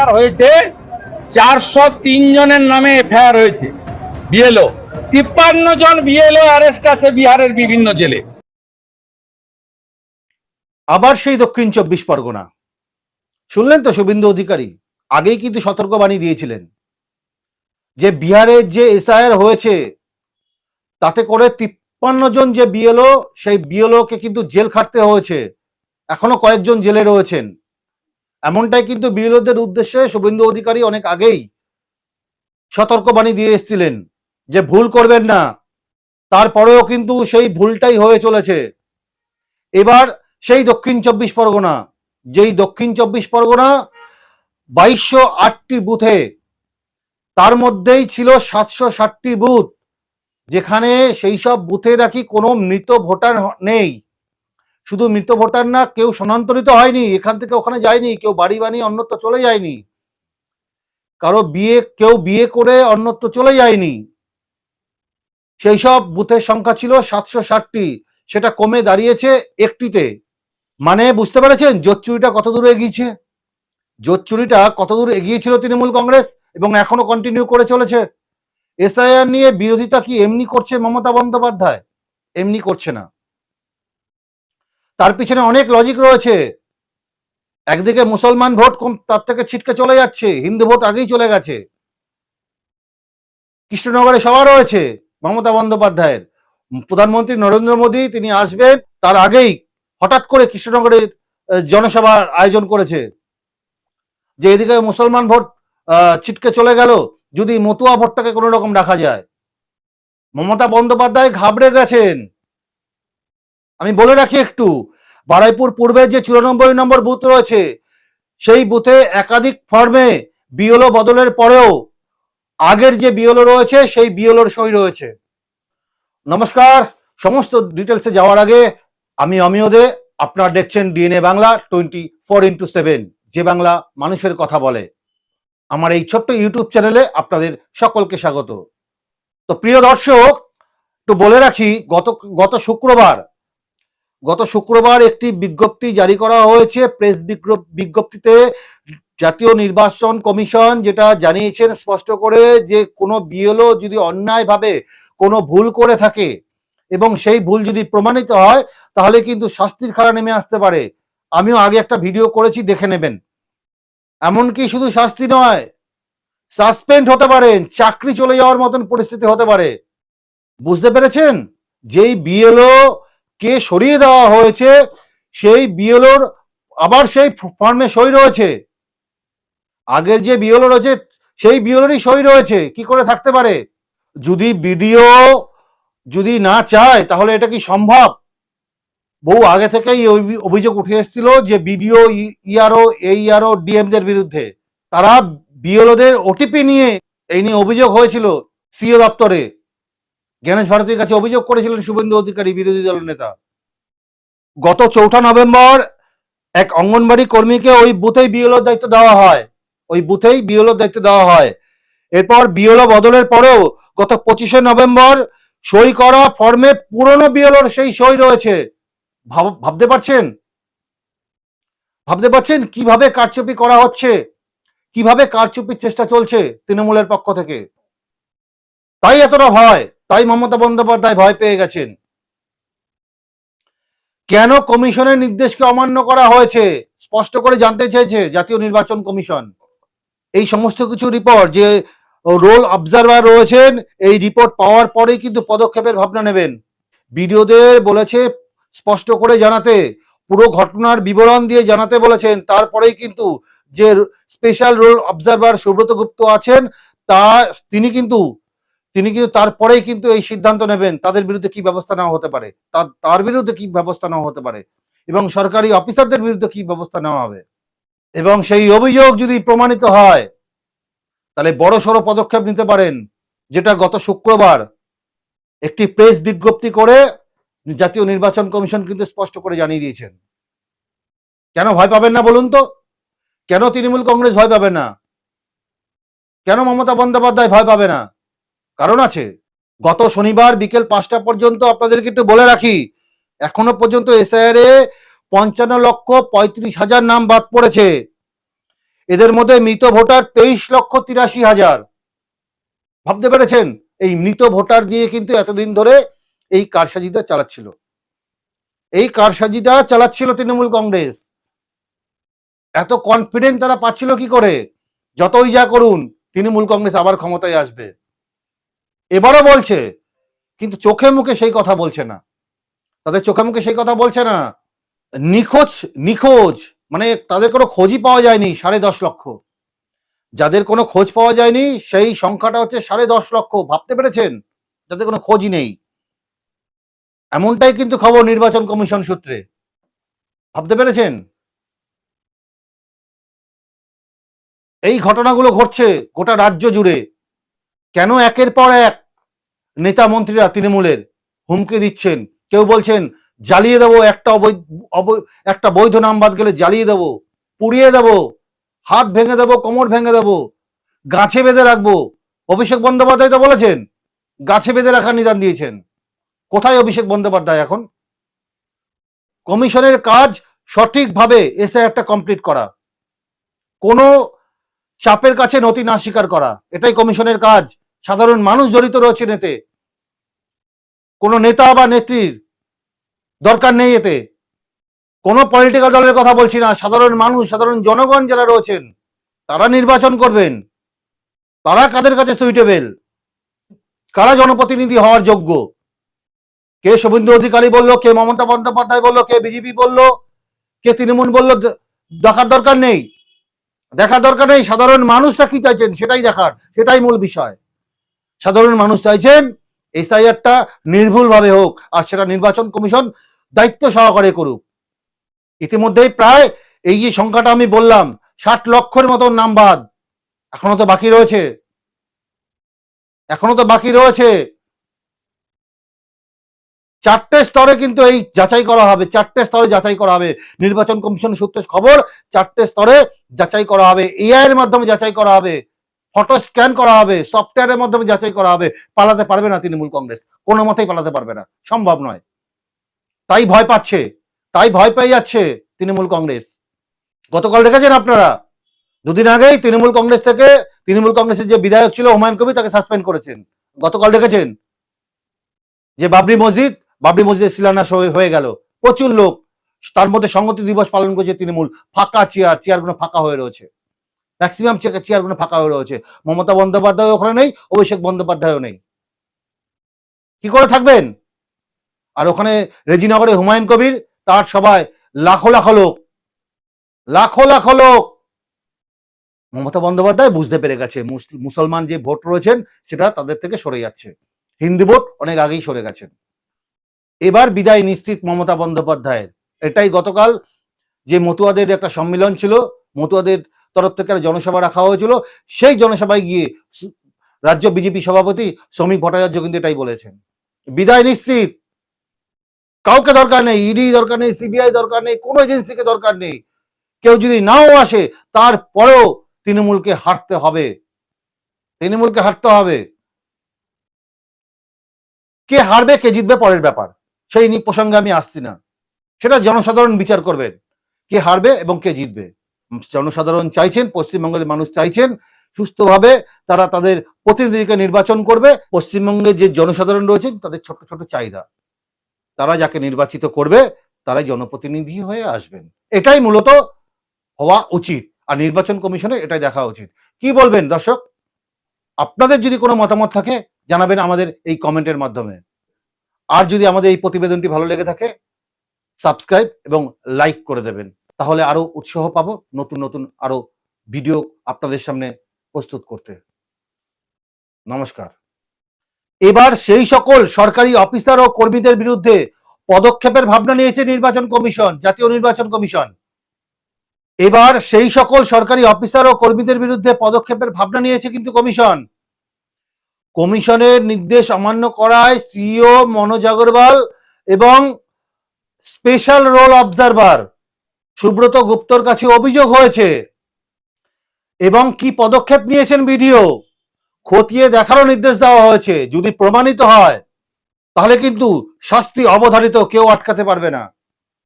FIR হয়েছে, চারশো তিন জনের নামে এফআইআর হয়েছে। বিএলও, তিপ্পান্ন জন বিএলও অ্যারেস্ট আছে বিহারের বিভিন্ন জেলে। আবার সেই দক্ষিণ চব্বিশ পরগনা। শুনলেন তো শুভেন্দু অধিকারী? আগেই কিন্তু সতর্কবাণী দিয়েছিলেন। যে বিহারের যে এসআইআর হয়েছে, তাতে করে তিপ্পান্ন জন যে বিএলও, সেই বিএলও কে কিন্তু জেল খাটতে হয়েছে। এখনও কয়েকজন জেলে রয়েছেন। এমনটাই কিন্তু বিএলওদের উদ্দেশ্যে শুভেন্দু অধিকারী অনেক আগেই সতর্কবাণী দিয়ে এসেছিলেন যে ভুল করবেন না। তারপরেও কিন্তু সেই ভুলটাই হয়ে চলেছে। এবার সেই দক্ষিণ চব্বিশ পরগনা, যেই দক্ষিণ চব্বিশ পরগনা বাইশশো আটটি বুথে, তার মধ্যেই ছিল সাতশো ষাটটি বুথ, যেখানে সেই সব বুথে নাকি কোনো মৃত ভোটার নেই। শুধু মৃত ভোটার না, কেউ স্থানান্তরিত হয়নি, এখান থেকে ওখানে যায়নি, কেউ বাড়ি বানিয়ে অন্যত্র চলে যায়নি। কারও বিয়ে, কেউ বিয়ে করে অন্যত্র চলে যায়নি। সেই সব বুথের সংখ্যা ছিল সাতশো ষাটটি, সেটা কমে দাঁড়িয়েছে একটিতে। মানে বুঝতে পেরেছেন, জোট চুরিটা কত দূর এগিয়েছে? জোট চুরিটা কত দূর এগিয়েছিল তৃণমূল কংগ্রেস এবং এখনও কন্টিনিউ করে চলেছে। এসআইআর নিয়ে বিরোধিতা কি এমনি করছে মমতা বন্দ্যোপাধ্যায়? এমনি করছে না। তার পিছনে অনেক লজিক রয়েছে। একদিকে মুসলমান ভোট তার থেকে ছিটকে চলে যাচ্ছে, হিন্দু ভোট আগেই চলে গেছে। কৃষ্ণনগরে সভা রয়েছে মমতা বন্দ্যোপাধ্যায়ের। প্রধানমন্ত্রী নরেন্দ্র মোদী, তিনি আসবেন, তার আগেই হঠাৎ করে কৃষ্ণনগরের জনসভার আয়োজন করেছে। যে এদিকে মুসলমান ভোট ছিটকে চলে গেল, যদি মতুয়া ভোটটাকে কোনো রকম রাখা যায়। মমতা বন্দ্যোপাধ্যায় ঘাবড়ে গেছেন। আমি বলে রাখি একটু, বারাইপুর পূর্বের যে চুরানব্বই নম্বর বুথ রয়েছে, সেই বুথে একাধিক ফর্মে বিএলও বদলের পরেও আগের যে বিএলও রয়েছে, সেই বিএলওর সই রয়েছে। নমস্কার, সমস্ত ডিটেলসে যাওয়ার আগে আমি অমিয় দে, আপনারা দেখছেন DNA Bangla twenty four into seven যে বাংলা মানুষের কথা বলে। আমার এই ছোট্ট ইউটিউব চ্যানেলে আপনাদের সকলকে স্বাগত। তো প্রিয় দর্শক, একটু বলে রাখি, গত গত শুক্রবার গত শুক্রবার একটি বিজ্ঞপ্তি জারি করা হয়েছে। প্রেস বিজ্ঞপ- বিজ্ঞপ্তিতে জাতীয় নির্বাচন কমিশন যেটা জানিয়েছেন, স্পষ্ট করে যে কোনো বিএলও যদি অন্যায়ভাবে কোনো ভুল করে থাকে এবং সেই ভুল যদি প্রমাণিত হয়, তাহলে কিন্তু শাস্তির খাড়া নেমে আসতে পারে। আমিও আগে একটা ভিডিও করেছি, দেখে নেবেন। এমনকি শুধু শাস্তি নয়, সাসপেন্ড হতে পারেন, চাকরি চলে যাওয়ার মতন পরিস্থিতি হতে পারে। বুঝতে পেরেছেন? যেই বিএলও কে সরিয়ে দেওয়া হয়েছে, সেই বিএলওর আবার সেই ফর্মে সই রয়েছে। আগের যে বিএলও রয়েছে, সেই বিএলওরই সই রয়েছে। কি করে থাকতে পারে? যদি বিডিও যদি না চায়, তাহলে এটা কি সম্ভব? বহু আগে থেকেই অভিযোগ উঠে এসেছিল যে বিডিও, ইআরও, এইআরও, ডিএমদের বিরুদ্ধে। তারা বিএলওদের ওটিপি নিয়ে এই নিয়ে অভিযোগ হয়েছিল সিও দপ্তরে। জ্ঞানেশ ভারতীর কাছে অভিযোগ করেছিলেন শুভেন্দু অধিকারী, বিরোধী দলের নেতা। গত চৌঠা নভেম্বর এক অঙ্গনবাড়ি কর্মীকে ওই বুথেই বিএলওর দায়িত্ব দেওয়া হয়। ওই বুথেই বিএলওর দায়িত্ব দেওয়া হয়। এরপর বিএলও বদলের পরেও গত পঁচিশে নভেম্বর সই করা ফর্মে পুরনো বিএলওর সেই সই রয়েছে। ভাব- ভাবতে পারছেন? ভাবতে পারছেন কীভাবে কারচুপি করা হচ্ছে? কীভাবে কারচুপির চেষ্টা চলছে তৃণমূলের পক্ষ থেকে? তাই এতটা ভয়। তাই মমতা বন্দ্যোপাধ্যায় ভয় পেয়ে গেছেন। কেন কমিশনের নির্দেশকে অমান্য করা হয়েছে? স্পষ্ট করে জানতে চেয়েছে জাতীয় নির্বাচন কমিশন। এই সমস্ত কিছু রিপোর্ট যে রোল অবজারভার রয়েছেন, এই রিপোর্ট পাওয়ার পরেই কিন্তু পদক্ষেপের ভাবনা নেবেন। বিডিওদের বলেছে স্পষ্ট করে জানাতে, পুরো ঘটনার বিবরণ দিয়ে জানাতে বলেছেন। তারপরেই কিন্তু যে special roll observer Subrata Gupta আছেন, তা তিনি কিন্তু তিনি কিন্তু তারপরেই কিন্তু এই সিদ্ধান্ত নেবেন তাদের বিরুদ্ধে কি ব্যবস্থা নেওয়া হতে পারে, তার তার বিরুদ্ধে কি ব্যবস্থা নেওয়া হতে পারে এবং সরকারি অফিসারদের বিরুদ্ধে কি ব্যবস্থা নেওয়া হবে। এবং সেই অভিযোগ যদি প্রমাণিত হয়, তাহলে বড় সড়ো পদক্ষেপ নিতে পারেন, যেটা গত শুক্রবার একটি প্রেস বিজ্ঞপ্তি করে জাতীয় নির্বাচন কমিশন কিন্তু স্পষ্ট করে জানিয়ে দিয়েছেন। কেন ভয় পাবেন না বলুন তো? কেন তৃণমূল কংগ্রেস ভয় পাবে না? কেন মমতা বন্দ্যোপাধ্যায় ভয় পাবে না? কারণ আছে, গত শনিবার বিকেল পাঁচটা পর্যন্ত আপনাদেরকে একটু বলে রাখি, এখনও পর্যন্ত এসআইআর এ পঞ্চান্ন লক্ষ পঁয়ত্রিশ হাজার নাম বাদ পড়েছে। এদের মধ্যে মৃত ভোটার তেইশ লক্ষ তিরাশি হাজার। ভাবতে পেরেছেন? এই মৃত ভোটার দিয়ে কিন্তু এতদিন ধরে এই কারসাজিটা চালাচ্ছিল। এই কারসাজিটা চালাচ্ছিল তৃণমূল কংগ্রেস। এত কনফিডেন্ট তারা পাচ্ছিল কি করে? যতই যা করুন, তৃণমূল কংগ্রেস আবার ক্ষমতায় আসবে। এবারও বলছে, কিন্তু চোখে মুখে সেই কথা বলছে না। তাদের চোখে মুখে সেই কথা বলছে না। নিখোঁজ নিখোঁজ মানে তাদের কোনো খোঁজই পাওয়া যায়নি সাড়ে দশ লক্ষ। যাদের কোনো খোঁজ পাওয়া যায়নি, সেই সংখ্যাটা হচ্ছে সাড়ে দশ লক্ষ। ভাবতে পেরেছেন? যাদের কোনো খোঁজই নেই। এমনটাই কিন্তু খবর নির্বাচন কমিশন সূত্রে। ভাবতে পেরেছেন? এই ঘটনাগুলো ঘটছে গোটা রাজ্য জুড়ে। কেন একের পর এক নেতা মন্ত্রীরা তৃণমূলের হুমকি দিচ্ছেন। কেউ বলছেন, জ্বালিয়ে দেবো একটা অবৈধ, অবৈ- একটা বৈধ নাম বাদ গেলে জ্বালিয়ে দেবো, পুড়িয়ে দেবো, হাত ভেঙে দেবো, কোমর ভেঙে দেবো, গাছে বেঁধে রাখব। অভিষেক বন্দ্যোপাধ্যায় তো বলেছেন, গাছে বেঁধে রাখার নিদান দিয়েছেন। কোথায় অভিষেক বন্দ্যোপাধ্যায় এখন? কমিশনের কাজ সঠিকভাবে এসআইআরটা কমপ্লিট করা। কোনো চাপের কাছে নথি না স্বীকার করা। এটাই কমিশনের কাজ। সাধারণ মানুষ জড়িত রয়েছেন এতে কোনো নেতা বা নেত্রীর দরকার নেই এতে। কোনো পলিটিক্যাল দলের কথা বলছি না। সাধারণ মানুষ, সাধারণ জনগণ যারা রয়েছেন, তারা নির্বাচন করবেন। তারা কাদের কাছে সুইটেবেল কারা জনপ্রতিনিধি হওয়ার যোগ্য? কে শুভেন্দু অধিকারী বলল, কে মমতা বন্দ্যোপাধ্যায় বলল, কে বিজেপি বলল, কে তৃণমূল বলল দেখার দরকার নেই। দেখার দরকার নেই। সাধারণ মানুষরা কি চাইছেন? সেটাই দেখার, সেটাই মূল বিষয়। সাধারণ মানুষ চাইছেন এসআইআরটা নির্ভুলভাবে হোক আর সেটা নির্বাচন কমিশন দায়িত্ব সহকারে করুক। ইতিমধ্যেই প্রায় এই যে সংখ্যাটা আমি বললাম, ষাট লক্ষের মতন নাম বাদ, এখনও তো বাকি রয়েছে। এখনও তো বাকি রয়েছে। চারটে স্তরে কিন্তু এই যাচাই করা হবে, চারটে স্তরে যাচাই করা হবে। নির্বাচন কমিশন সূত্রে খবর, চারটে স্তরে যাচাই করা হবে। এআই এর মাধ্যমে যাচাই করা হবে। ফটো স্ক্যান করা হবে, সফটওয়্যারের মাধ্যমে যাচাই করা হবে, পালাতে পারবে না তৃণমূল কংগ্রেস। কোনো মতেই পালাতে পারবে না। সম্ভব নয়। তাই ভয় পাচ্ছে। তাই ভয় পেয়ে যাচ্ছে তৃণমূল কংগ্রেস। গতকাল দেখেছেন আপনারা? দুদিন আগেই তৃণমূল কংগ্রেস থেকে তৃণমূল কংগ্রেসের যে বিধায়ক ছিল হুমায়ুন কবি তাকে সাসপেন্ড করেছেন। গতকাল দেখেছেন? যে বাবরি মসজিদ, বাবরি মসজিদের শিলান্যাস হয়ে- গেল। প্রচুর লোক। তার মধ্যে সংহতি দিবস পালন করছে তৃণমূল। ফাঁকা চেয়ার, চেয়ারগুলো ফাঁকা হয়ে রয়েছে। ম্যাক্সিমাম চেয়ার চেয়ারগুলো ফাঁকা হয়ে রয়েছে। মমতা বন্দ্যোপাধ্যায় ওখানে নেই, অভিষেক বন্দ্যোপাধ্যায়ও নেই। কি করে থাকবেন? আর ওখানে রেজিনগরে হুমায়ুন কবির, তার সবাই লাখো লাখো লোক। লাখো লাখো লোক! মমতা বন্দ্যোপাধ্যায় বুঝতে পেরে গেছে, মুস- মুসলমান যে ভোট রয়েছেন, সেটা তাদের থেকে সরে যাচ্ছে। হিন্দু ভোট অনেক আগেই সরে গেছেন এবার বিদায় নিশ্চিত মমতা বন্দ্যোপাধ্যায়ের। এটাই গতকাল যে মতুয়াদের একটা সম্মেলন ছিল, মতুয়াদের তরফ থেকে একটা জনসভা রাখা হয়েছিল। সেই জনসভায় গিয়ে রাজ্য বিজেপি সভাপতি শ্রমিক ভট্টাচার্য কিন্তু এটাই বলেছেন। বিদায় নিশ্চিত। কাউকে দরকার নেই, ইডি দরকার নেই, সিবিআই দরকার নেই, কোনো এজেন্সিকে দরকার নেই। কেউ যদি নাও আসে, তারপরেও তৃণমূলকে হারতে হবে। তৃণমূলকে হারতে হবে। কে হারবে, কে জিতবে, পরের ব্যাপার। সেই প্রসঙ্গে আমি আসছি না। সেটা জনসাধারণ বিচার করবেন। কে হারবে এবং কে জিতবে। জনসাধারণ চাইছেন, পশ্চিমবঙ্গের মানুষ চাইছেন সুস্থভাবে তারা তাদের প্রতিনিধিকে নির্বাচন করবে। পশ্চিমবঙ্গে যে জনসাধারণ রয়েছেন, তাদের ছোট ছোট চাহিদা। তারা যাকে নির্বাচিত করবে, তারাই জনপ্রতিনিধি হয়ে আসবেন। এটাই মূলত হওয়া উচিত। আর নির্বাচন কমিশনে এটাই দেখা উচিত। কি বলবেন দর্শক? আপনাদের যদি কোনো মতামত থাকে, জানাবেন আমাদের এই কমেন্টের মাধ্যমে। আর যদি আমাদের এই প্রতিবেদনটি ভালো লেগে থাকে, সাবস্ক্রাইব এবং লাইক করে দেবেন। তাহলে আরও উৎসাহ পাবো, নতুন নতুন আরও ভিডিও আপনাদের সামনে প্রস্তুত করতে। নমস্কার। এবার সেই সকল সরকারি অফিসার ও কর্মীদের বিরুদ্ধে পদক্ষেপের ভাবনা নিয়েছে নির্বাচন কমিশন, জাতীয় নির্বাচন কমিশন। এবার সেই সকল সরকারি অফিসার ও কর্মীদের বিরুদ্ধে পদক্ষেপের ভাবনা নিয়েছে কিন্তু কমিশন। কমিশনের নির্দেশ অমান্য করায় সিইও মনোজ আগরওয়াল এবং স্পেশাল রোল অবজারভার সুব্রত গুপ্তর কাছে অভিযোগ হয়েছে। এবং কি পদক্ষেপ নিয়েছেন বিডিও? খতিয়ে দেখারও নির্দেশ দেওয়া হয়েছে। যদি প্রমাণিত হয়, তাহলে কিন্তু শাস্তি অবধারিত কেউ আটকাতে পারবে না।